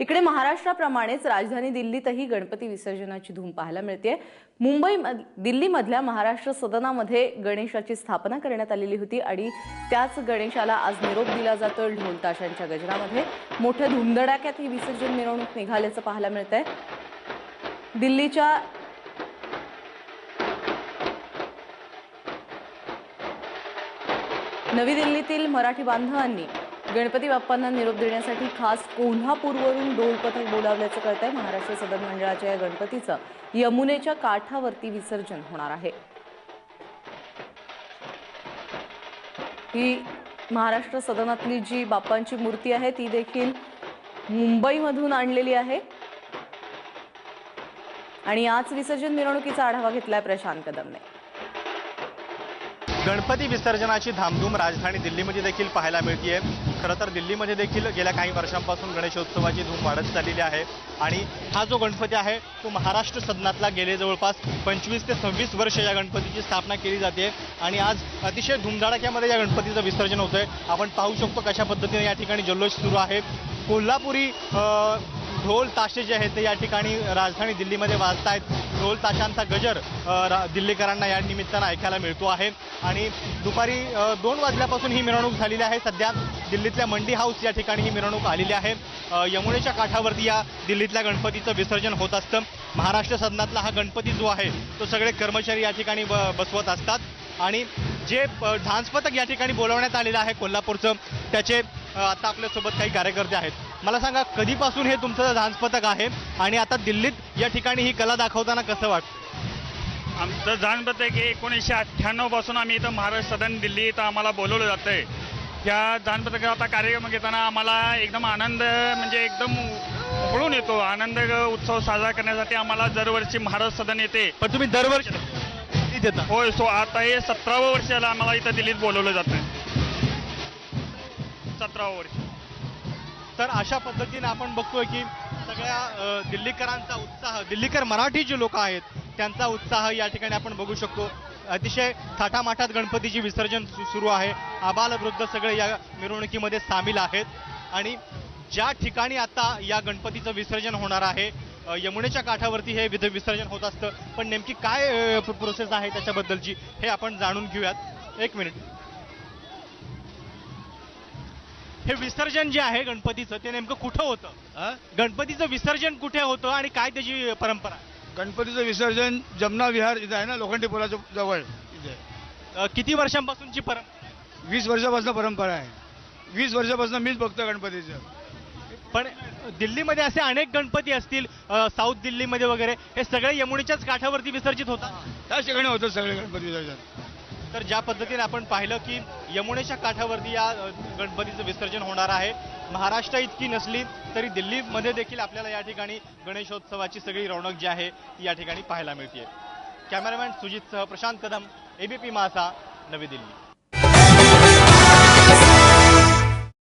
इकडे महाराष्ट्राप्रमाणेच राजधानी दिल्लीतही गणपती विसर्जनाची धूम पाहायला मिळते मुंबई दिल्लीमधल्या महाराष्ट्र सदनामध्ये गणेशाची स्थापना करण्यात आलेली होती आणि त्याच गणेशाला आज निरोप दिला जातो ढोलताशांच्या गजरामध्ये. मोठ्या धुमधडाक्यात ही विसर्जन मिरवणूक निघाल्याचं पाहायला मिळत आहे दिल्लीच्या नवी दिल्लीतील मराठी बांधवांनी गणपती बाप्पांना निरोप देण्यासाठी खास कोल्हापूरवरून डोल पथक बोलावल्याचं कळत आहे महाराष्ट्र सदन मंडळाच्या या गणपतीचं यमुनेच्या काठावरती विसर्जन होणार आहे. ही महाराष्ट्र सदनातली जी बाप्पांची मूर्ती आहे ती देखील मुंबईमधून आणलेली आहे. आणि आज विसर्जन मिरवणुकीचा आढावा घेतलाय प्रशांत कदमने. गणपती विसर्जनाची धामधूम राजधानी दिल्लीमध्ये देखील पाहायला मिळते खरं तर दिल्लीमध्ये देखील गेल्या काही वर्षांपासून गणेशोत्सवाची धूम वाढत चाललेली आहे. आणि हा जो गणपती आहे तो महाराष्ट्र सदनातला गेले जवळपास पंचवीस ते सव्वीस वर्ष या गणपतीची स्थापना केली जाते. आणि आज अतिशय धुमधडाक्यामध्ये या गणपतीचं विसर्जन होतंय. आपण पाहू शकतो कशा पद्धतीने या ठिकाणी जल्लोष सुरू आहे. कोल्हापुरी ढोल ताशे जे आहेत ते या ठिकाणी राजधानी दिल्लीमध्ये वाजतायत. ढोल ताशांचा गजर रा- दिल्लीकरांना या निमित्तानं ऐकायला मिळतो आहे. आणि दुपारी दोन वाजल्यापासून ही मिरवणूक झालेली आहे. सध्या दिल्लीतल्या मंडी हाऊस या ठिकाणी ही मिरवणूक आलेली आहे. यमुनेच्या काठावरती या दिल्लीतल्या गणपतीचं विसर्जन होत असतं. महाराष्ट्र सदनातला हा गणपती जो आहे तो सगळे कर्मचारी या ठिकाणी ब बसवत असतात. आणि जे अ, डान्स पथक या ठिकाणी बोलवण्यात आलेलं आहे कोल्हापूरचं त्याचे आता आपल्यासोबत काही कार्यकर्ते आहेत. मला सांगा कधीपासून हे तुमचं डान्स पथक आहे आणि आता दिल्लीत या ठिकाणी ही कला दाखवताना कसं वाटतं आमचं जाणपत आहे की एकोणीसशे अठ्ठ्याण्णवपासून आम्ही इथं महाराष्ट्र सदन दिल्ली इथं आम्हाला बोलवलं जातंय. या जाणपत्रकाचा कार्यक्रम घेताना आम्हाला एकदम आनंद म्हणजे एकदम उकळून येतो. आनंद उत्सव साजरा करण्यासाठी आम्हाला दरवर्षी महाराष्ट्र सदन येते. पण तुम्ही दरवर्षी होय सो आता हे सतरावं वर्षाला आम्हाला इथं दिल्लीत बोलवलं जातं सतरावं वर्ष. तर अशा पद्धतीने आपण बघतोय की सगळ्या दिल्लीकरांचा उत्साह दिल्लीकर मराठी जे लोक आहेत त्यांचा उत्साह या ठिकाणी आपण बघू शकतो. अतिशय थाटामाठात गणपतीची विसर्जन सु- सुरू आहे. आबाल वृद्ध सगळे या मिरवणुकीमध्ये सामील आहेत. आणि ज्या ठिकाणी आता या गणपतीचं विसर्जन होणार आहे यमुनेच्या काठावरती हे विध विसर्जन होत असतं. पण नेमकी काय प्रोसेस आहे त्याच्याबद्दलची हे आपण जाणून घेऊयात. एक मिनिट. हे विसर्जन जे आहे गणपतीचं ते नेमकं कुठं होतं? गणपतीचं विसर्जन कुठे होतं आणि काय त्याची परंपरा? गणपतीचं विसर्जन जमना विहार इथं आहे ना लोखंडी पुलाच्या जवळ इथे किती वर्षांपासूनची परंपरा? वीस वर्षापासून परंपरा आहे वीस वर्षापासून मीच बघतो गणपतीचं पण दिल्लीमध्ये असे अनेक गणपती असतील साऊथ दिल्लीमध्ये वगैरे हे सगळे यमुनेच्याच काठावरती विसर्जित होतात त्याच ठिकाणी होतं सगळे गणपती विसर्जन तर ज्या पद्धतीने आपण पाहिलं की यमुनेच्या काठावरती या गणपतीचं विसर्जन होणार आहे. महाराष्ट्र इतकी नसली तरी दिल्लीमध्ये देखील आपल्याला या ठिकाणी गणेशोत्सवाची सगळी रौनक जी आहे ती या ठिकाणी पाहायला मिळते कॅमेरामॅन सुजितसह प्रशांत कदम एबीपी मासा नवी दिल्ली.